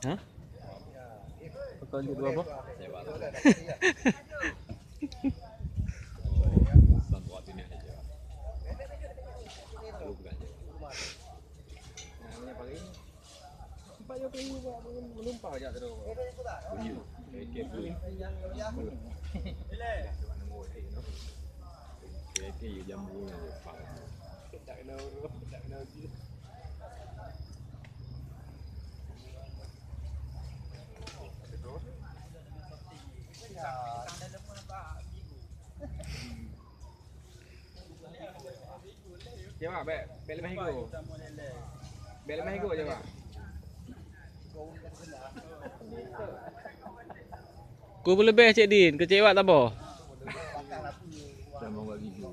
Hah? Kau lanjut dua apa? Aja. Bukan je. Namanya paling Empat je paling menumpah je tu. Bunyi. Kek bunyi. Kek kek jambu yang depan. Tak kena urut, tak kena pisang dalam nampak biru. Ya bel bel lemah ego. Bel lemah ego je mak. Kau boleh lebih Cik Din, kecewa tak apa? Jangan buat gigi.